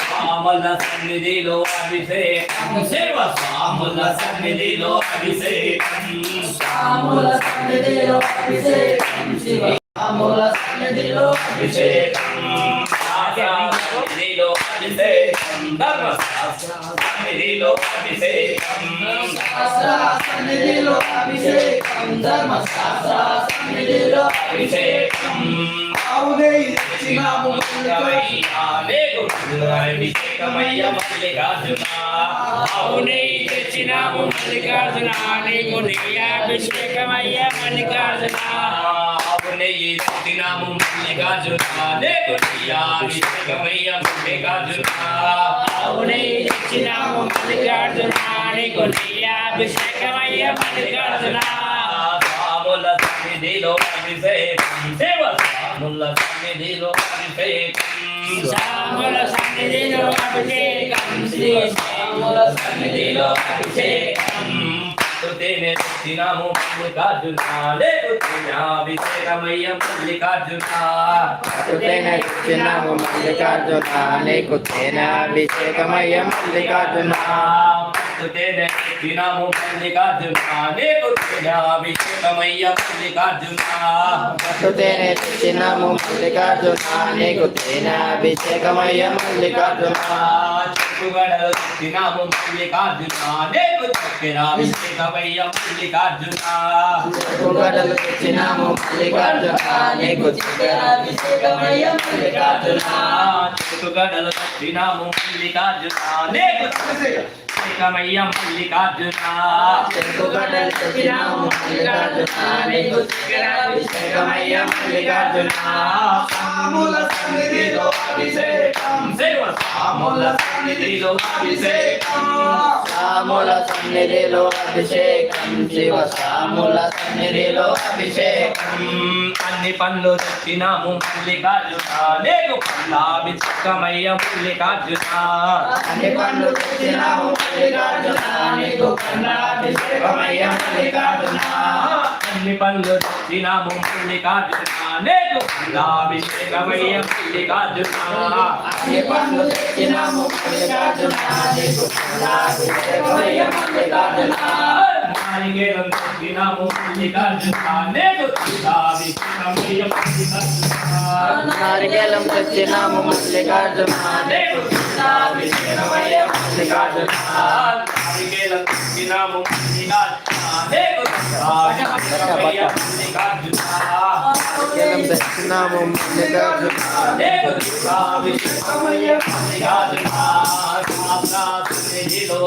స్వాముల సన్నిధిలో అభిషేకం శివ స్వాముల సన్నిధిలో అభిషేకం రాముల సన్నిధిలో అభిషేకం శివ రాముల సన్నిధిలో అభిషేకం శాస్త్ర సన్నిధిలో అభిషేకం ధర్మశాస్త్ర సన్నిధిలో అభిషేకం శాస్త్ర సన్నిధిలో అభిషేకం ధర్మశాస్త్ర సన్నిధిలో అభిషేకం. అవునే ఇచ్చినాము అవునే తెచ్చినాము మల్లికార్జున నీకు అభిషేకమయ్య మల్లికార్జున. అవునయ్యి తినాము మల్లికార్జున నీకు అభిషేకమయ్య మల్లికార్జున. అవునే తెచ్చినాము మల్లికార్జున నీకు అభిషేకమయ్య మల్లికార్జున. స్వాముల సన్నిధిలో అభిషేకం శివ స్వాముల సన్నిధిలో అభిషేకం శ్యాముల సన్నిధిలో అభిషేకం శ్రీ రాముల సన్నిధిలో అభిషేకం తుతేనే తినాము మల్లికార్జున లేదు అభిషేకమయ్య మల్లికార్జున తేనె ఇచ్చినాము మల్లికార్జున నీకు తేనె అభిషేకమయ్య మల్లికార్జున తుతేనే తినాము మల్లికార్జున నీకు అభిషేకమయ్య మల్లికార్జున తేనె ఇచ్చినాము మల్లికార్జున నీకు తేనె అభిషేకమయ్య మల్లికార్జున చెట్టుగడలు తినాము మల్లికార్జున నీకు అభిషేకమయ్య మల్లికార్జున గడలు తెచ్చినాము మల్లికార్జున నీకు అభిషేకమయ్య మల్లికార్జున చెట్టుగడలు తినాము మల్లికార్జున నీకు అభిషేకమయ్య మల్లికార్జున గడలు తెచ్చినాము మల్లికార్జున నీకు అభిషేకమయ్య మల్లికార్జున. రాముల సన్నిధిలో అభిషేకం. శివ స్వాముల సన్నిధిలో అభిషేకం. సాముల సన్నిధిలో అభిషేకం. శివ సాముల సన్నిధిలో అభిషేకం. అన్ని పనులు తెచ్చినాము మల్లికార్జున. నీకు పల్లాభిషేకమయ్య మల్లికార్జున. అన్ని పండ్లు తెచ్చినాము మల్లికార్జున. నీకు అభిషేకమయ్య మల్లికార్జున. అన్ని పనులు తెచ్చినాము మల్లికార్జున. నీకు పల్లాభిషేకమయ్య మల్లికార్జున. అన్ని పండ్లు తెచ్చినాము మల్లికార్జున. నీకు అభిషేకమయ్య మల్లికార్జున. నారికేలం తెచ్చినాము మల్లికార్జున నీకు పల్లాభిషేకమయ్య మల్లికార్జున నారికేలం తెచ్చినాము మల్లికార్జున నీకు అభిషేకమయ్య మల్లికార్జున నారికేలం తెచ్చినాము మల్లికార్జున నీకు పల్లాభిషేకమయ్య మల్లికార్జున నారికేలం తెచ్చినాము మల్లికార్జున సన్నిధిలో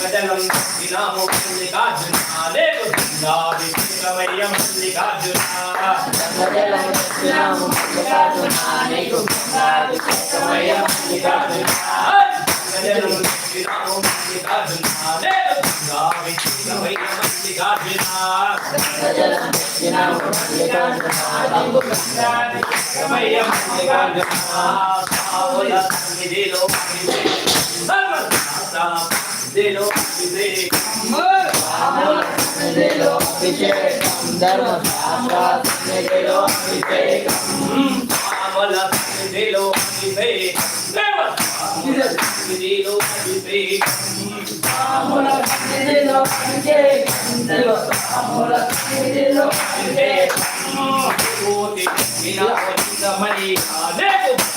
గజలం వినాము మల్లికార్జున లేకు మల్లికార్జున గజలం మల్లికార్జున గజలం వినాము మల్లికార్జున మల్లికార్జున గజలం తెచ్చినాము మల్లికార్జున నీకు సమయ మల్లికార్జున సావుల సన్నిధిలో సర్వశాస్త్రలో సన్నిధిలో అభిషేకం ధర్మశాస్త్ర సన్నిధిలో అభిషేకం సావుల సన్నిధిలో సన్నిధిలో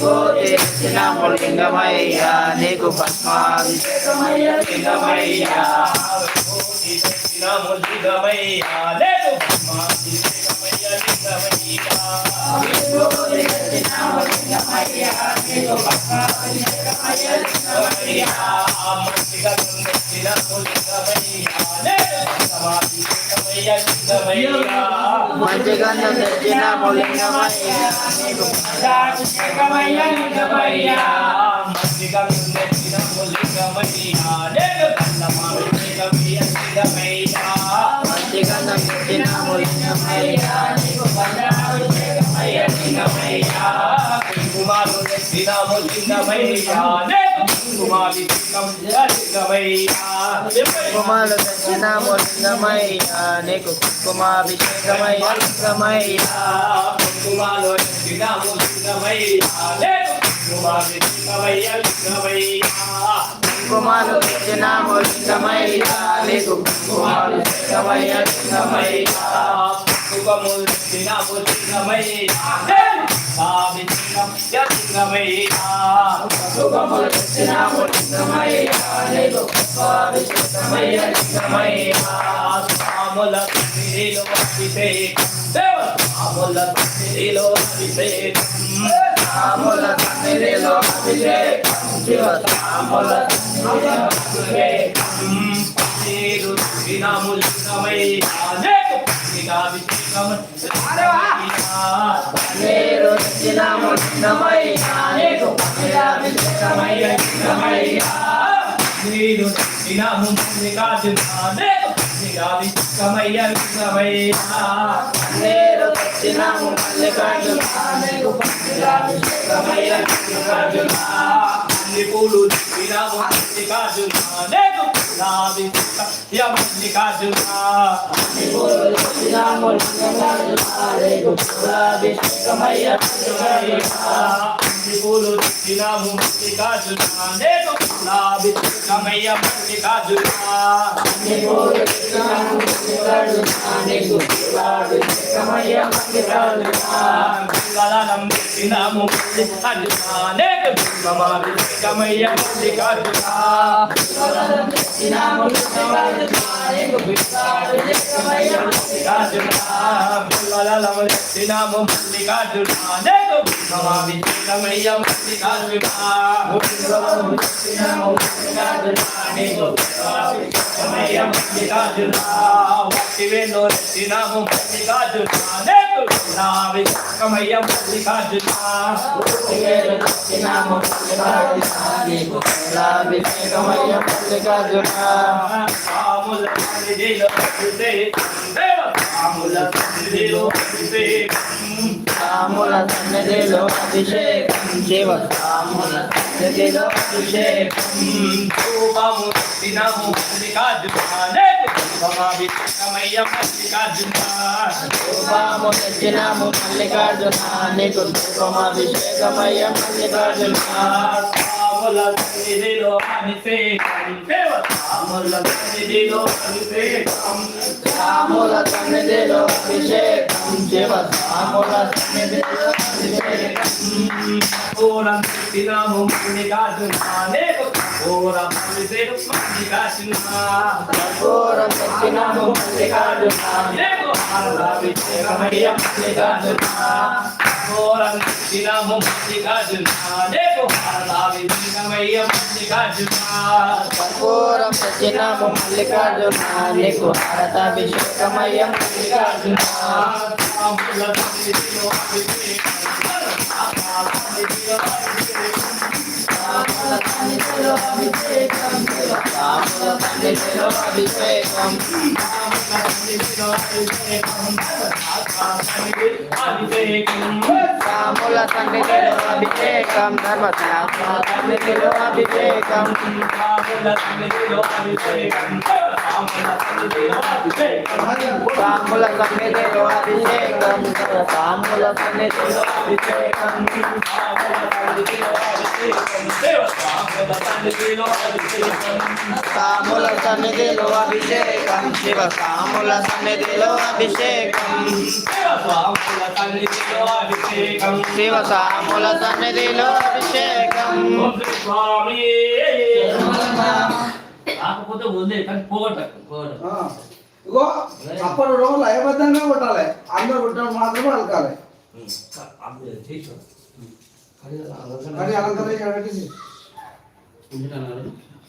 విభూతి తెచ్చినాము లింగమయ్య నీకు భస్మాభిషేకమయ్య లింగమయ్య విభూతి తెచ్చినాము లింగమయ్య నీకు భస్మాభిషేకమయ్య లింగమయ్య విభూతి తెచ్చినాము లింగమయ్య నీకు భస్మాభిషేకమయ్య లింగమయ్య మంచిగా తెచ్చినాము లింగమయ్యా నేడు సమాధికమయ్య లింగమయ్యా మంచి గంధం తెచ్చిన లింగమయ్య నీకు అభిషేకమయ్య లింగమయ్యా మంచిగా తెచ్చినాము లింగమయ్యా నేడు సమాధికమయ్య లింగమయ్యా మంచి గంధం తెచ్చిన లింగమయ్య నీకు అభిషేకమయ్య లింగమయ్యా కుమారు తెచ్చినాము లింగమయ్యా నేడు కుమారికం లింగమయ్యా కుమారు తెచ్చిన లింగమయ్య నీకు కుంకుమాభిషేకమయ్య లింగమయ్య కుంకుమాలో తెచ్చినాము లింగమయ్యా నేడు కుమారికమయ్య లింగమయ్యా కుంకుమాలు తెచ్చిన లింగమయ్య నీకు కుంకుమాభిషేకమయ్య లింగమయ్య సుఖములు తెచ్చిన లింగమయ్య నీకు అభిషేకమయ్య సాముల అభిషేకం శివ సాముల అభిషేకం నీకు అభిషేకమయ్య లింగమయ్య నీరు తినాము కాదు కమయ్య కమయ్యా నీరు తెచ్చిన మల్లికార్జున నీకు అభిషేకమయ్య లింగమయ్య పూలు తినాము కాదు నేను నాది యమల్లికార్జున పూలు తినాము కాదు నేను నాది కమయ్య మల్లికార్జున. మంగళం తినాము కాదు నేను కమయ్య మల్లికార్జున. మల్లికార్జున. మల్లికార్జున నేను నమామి కమయ్య మల్లికార్జున కమయ్య మల్లికార్జున వట్టి వేలో మల్లికార్జున కమయ్య మల్లికార్జున మల్లికార్జున సన్నిధిలో దేవ ఆముల సన్నిధిలో అభిషే రాముల సన్నిధిలో అభిషేకం శివ రాముల సన్నిధిలో అభిషేకం. రూపము తినము మల్లికార్జున రూపము తెచ్చినాము మల్లికార్జున. నీకు రూపమాభిషేకమయ్య మల్లికార్జున ఆముల సన్నిధిలో అభిషేకం దేవ ఆముల సన్నిధిలో అభిషేకం. రాముల సన్నిధిలో అభిషేకం. శివ రాముల సన్నిధిలో అభిషేకం. పూరం తినము మల్లికార్జున పూరం అభిషేకం మల్లికార్జున అభిషేకమయ్య పూరం తినము మల్లికార్జున అభిషేకమయ్య మల్లికార్జున కర్పూరం తెచ్చినాము మల్లికార్జున నీకు మల్లికార్జున. అభిషేకం. రాముల సన్నిధిలో అభిషేకం ధర్మశాస్త్ర. సన్నిధిలో అభిషేకం. రాముల సన్నిధిలో అభిషేకం రాముల సన్నిధిలో అభిషేకం రాముల సన్నిధిలో అభిషేకం శివ రాముల సన్నిధిలో అభిషేకం శివ సాముల సన్నిధిలో అభిషేకం స్వామి కాకపోతే వదిలే కానీ పోగొట్ట పోగొట్ట ఆ, ఇగో అప్పటి రోజు లయబద్ధంగా కొట్టాలి అందరూ కొట్టడం మాత్రమే అలకాలి. కానీ అలంకరణ